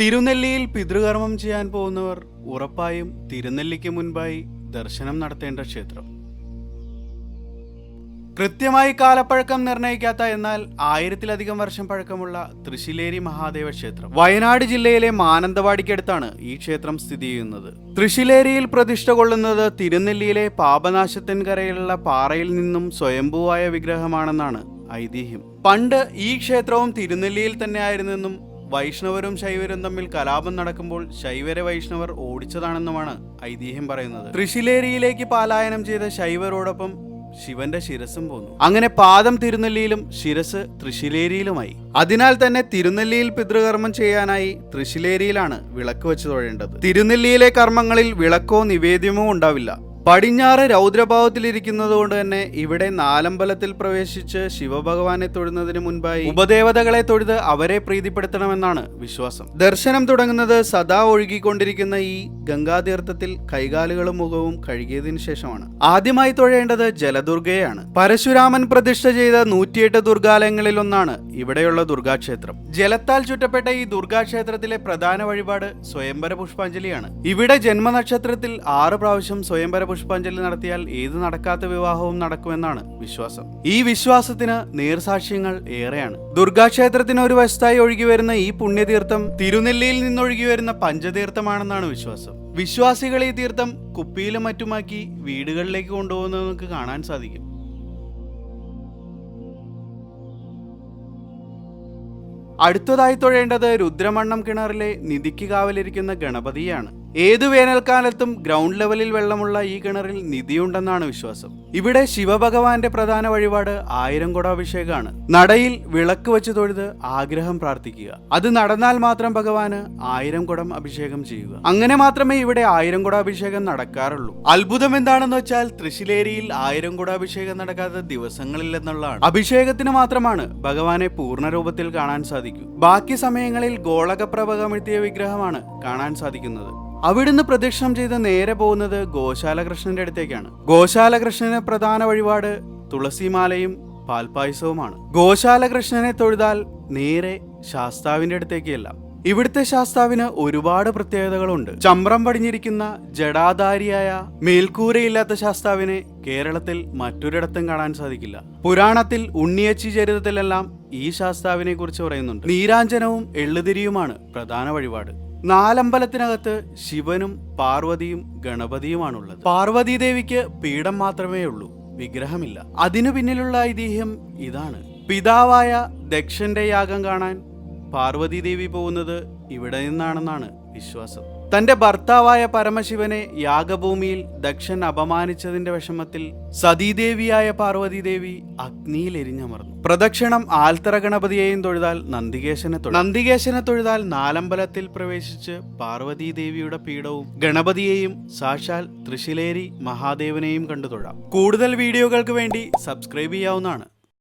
തിരുനെല്ലിയിൽ പിതൃകർമ്മം ചെയ്യാൻ പോകുന്നവർ ഉറപ്പായും തിരുനെല്ലിക്ക് മുൻപായി ദർശനം നടത്തേണ്ട ക്ഷേത്രം. കൃത്യമായി കാലപ്പഴക്കം നിർണയിക്കാത്ത എന്നാൽ ആയിരത്തിലധികം വർഷം പഴക്കമുള്ള തൃശ്ശിലേരി മഹാദേവ ക്ഷേത്രം. വയനാട് ജില്ലയിലെ മാനന്തവാടിക്കടുത്താണ് ഈ ക്ഷേത്രം സ്ഥിതി ചെയ്യുന്നത്. തൃശ്ശിലേരിയിൽ പ്രതിഷ്ഠ കൊള്ളുന്നത് തിരുനെല്ലിയിലെ പാപനാശത്തിൻകരയിലുള്ള പാറയിൽ നിന്നും സ്വയംഭൂവായ വിഗ്രഹമാണെന്നാണ് ഐതിഹ്യം. പണ്ട് ഈ ക്ഷേത്രവും തിരുനെല്ലിയിൽ തന്നെയായിരുന്നെന്നും വൈഷ്ണവരും ശൈവരും തമ്മിൽ കലാപം നടക്കുമ്പോൾ ശൈവരെ വൈഷ്ണവർ ഓടിച്ചതാണെന്നുമാണ് ഐതിഹ്യം പറയുന്നത്. തൃശിലേരിയിലേക്ക് പലായനം ചെയ്ത ശൈവരോടൊപ്പം ശിവന്റെ ശിരസും പോന്നു. അങ്ങനെ പാദം തിരുനെല്ലിയിലും ശിരസ് തൃശിലേരിയിലുമായി. അതിനാൽ തന്നെ തിരുനെല്ലിയിൽ പിതൃകർമ്മം ചെയ്യാനായി തൃശിലേരിയിലാണ് വിളക്ക് വെച്ച് തൊഴേണ്ടത്. തിരുനെല്ലിയിലെ കർമ്മങ്ങളിൽ വിളക്കോ നിവേദ്യമോ ഉണ്ടാവില്ല. പടിഞ്ഞാറ് രൗദ്രഭാവത്തിലിരിക്കുന്നത് കൊണ്ട് തന്നെ ഇവിടെ നാലമ്പലത്തിൽ പ്രവേശിച്ച് ശിവഭഗവാനെ തൊഴുന്നതിന് മുൻപായി ഉപദേവതകളെ തൊഴുത് അവരെ പ്രീതിപ്പെടുത്തണമെന്നാണ് വിശ്വാസം. ദർശനം തുടങ്ങുന്നത് സദാ ഒഴുകിക്കൊണ്ടിരിക്കുന്ന ഈ ഗംഗാതീർത്ഥത്തിൽ കൈകാലുകളും മുഖവും കഴുകിയതിനു ശേഷമാണ്. ആദ്യമായി തൊഴേണ്ടത് ജലദുർഗയാണ് പരശുരാമൻ പ്രതിഷ്ഠ ചെയ്ത നൂറ്റിയെട്ട് ദുർഗാലയങ്ങളിൽ ഒന്നാണ് ഇവിടെയുള്ള ദുർഗാക്ഷേത്രം. ജലത്താൽ ചുറ്റപ്പെട്ട ഈ ദുർഗാക്ഷേത്രത്തിലെ പ്രധാന വഴിപാട് സ്വയംവര പുഷ്പാഞ്ജലിയാണ് ഇവിടെ ജന്മനക്ഷത്രത്തിൽ ആറ് പ്രാവശ്യം സ്വയംവര പുഷ്പാഞ്ജലി നടത്തിയാൽ ഏത് നടക്കാത്ത വിവാഹവും നടക്കുമെന്നാണ് വിശ്വാസം. ഈ വിശ്വാസത്തിന് നീർസാക്ഷ്യങ്ങൾ ഏറെയാണ്. ദുർഗാക്ഷേത്രത്തിന് ഒരു വശത്തായി ഒഴുകി വരുന്ന ഈ പുണ്യതീർത്ഥം തിരുനെല്ലിയിൽ നിന്നൊഴുകി വരുന്ന പഞ്ചതീർത്ഥമാണെന്നാണ് വിശ്വാസം. വിശ്വാസികൾ ഈ തീർത്ഥം കുപ്പിയിലും മറ്റുമാക്കി വീടുകളിലേക്ക് കൊണ്ടുപോകുന്നത് നമുക്ക് കാണാൻ സാധിക്കും. അടുത്തതായി തൊഴേണ്ടത് രുദ്രമണ്ണം കിണറിലെ നിധിക്ക് കാവലിരിക്കുന്ന ഗണപതിയാണ്. ഏതു വേനൽക്കാലത്തും ഗ്രൗണ്ട് ലെവലിൽ വെള്ളമുള്ള ഈ കിണറിൽ നിധിയുണ്ടെന്നാണ് വിശ്വാസം. ഇവിടെ ശിവഭഗവാന്റെ പ്രധാന വഴിപാട് ആയിരം കൊടാഭിഷേകമാണ് നടയിൽ വിളക്ക് വെച്ച് തൊഴുത് ആഗ്രഹം പ്രാർത്ഥിക്കുക. അത് നടന്നാൽ മാത്രം ഭഗവാന് ആയിരം കുടം അഭിഷേകം ചെയ്യുക. അങ്ങനെ മാത്രമേ ഇവിടെ ആയിരം കുടാഭിഷേകം നടക്കാറുള്ളൂ. അത്ഭുതം എന്താണെന്ന് വെച്ചാൽ തൃശ്ശിലേരിയിൽ ആയിരം കുടാഭിഷേകം നടക്കാത്ത ദിവസങ്ങളില്ലെന്നുള്ളതാണ് അഭിഷേകത്തിന് മാത്രമാണ് ഭഗവാനെ പൂർണ രൂപത്തിൽ കാണാൻ സാധിക്കൂ. ബാക്കി സമയങ്ങളിൽ ഗോളകപ്രഭ കമിഴ്ത്തിയ വിഗ്രഹമാണ് കാണാൻ സാധിക്കുന്നത്. അവിടുന്ന് പ്രദക്ഷിണം ചെയ്ത് നേരെ പോകുന്നത് ഗോശാലകൃഷ്ണന്റെ അടുത്തേക്കാണ്. ഗോശാലകൃഷ്ണന് പ്രധാന വഴിപാട് തുളസിമാലയും പാൽപായസവുമാണ് ഗോശാലകൃഷ്ണനെ തൊഴുതാൽ നേരെ ശാസ്താവിന്റെ അടുത്തേക്കല്ല. ഇവിടുത്തെ ശാസ്താവിന് ഒരുപാട് പ്രത്യേകതകളുണ്ട്. ചമ്രം പടിഞ്ഞിരിക്കുന്ന ജടാധാരിയായ മേൽക്കൂരയില്ലാത്ത ശാസ്താവിനെ കേരളത്തിൽ മറ്റൊരിടത്തും കാണാൻ സാധിക്കില്ല. പുരാണത്തിൽ ഉണ്ണിയച്ചി ചരിതത്തിലെല്ലാം ഈ ശാസ്താവിനെ കുറിച്ച് പറയുന്നുണ്ട്. നീരാഞ്ജനവും എള്ളുതിരിയുമാണ് പ്രധാന വഴിപാട്. നാലമ്പലത്തിനകത്ത് ശിവനും പാർവതിയും ഗണപതിയുമാണുള്ളത്. പാർവതി ദേവിക്ക് പീഠം മാത്രമേ ഉള്ളൂ വിഗ്രഹമില്ല. അതിനു പിന്നിലുള്ള ഐതിഹ്യം ഇതാണ്. പിതാവായ ദക്ഷന്റെ യാഗം കാണാൻ പാർവതി ദേവി പോകുന്നത് ഇവിടെ നിന്നാണെന്നാണ് വിശ്വാസം. തന്റെ ഭർത്താവായ പരമശിവനെ യാഗഭൂമിയിൽ ദക്ഷൻ അപമാനിച്ചതിന്റെ വിഷമത്തിൽ സതീദേവിയായ പാർവതി ദേവി അഗ്നിയിൽ എരിഞ്ഞമർന്നു. പ്രദക്ഷിണം ആൽത്തറ ഗണപതിയെയും തൊഴുതാൽ നന്ദികേശനെ നന്ദികേശനെ തൊഴുതാൽ നാലമ്പലത്തിൽ പ്രവേശിച്ച് പാർവതി ദേവിയുടെ പീഠവും ഗണപതിയെയും സാക്ഷാൽ തൃശിലേരി മഹാദേവനെയും കണ്ടു തൊഴാം. കൂടുതൽ വീഡിയോകൾക്ക് വേണ്ടി സബ്സ്ക്രൈബ് ചെയ്യാവുന്നതാണ്.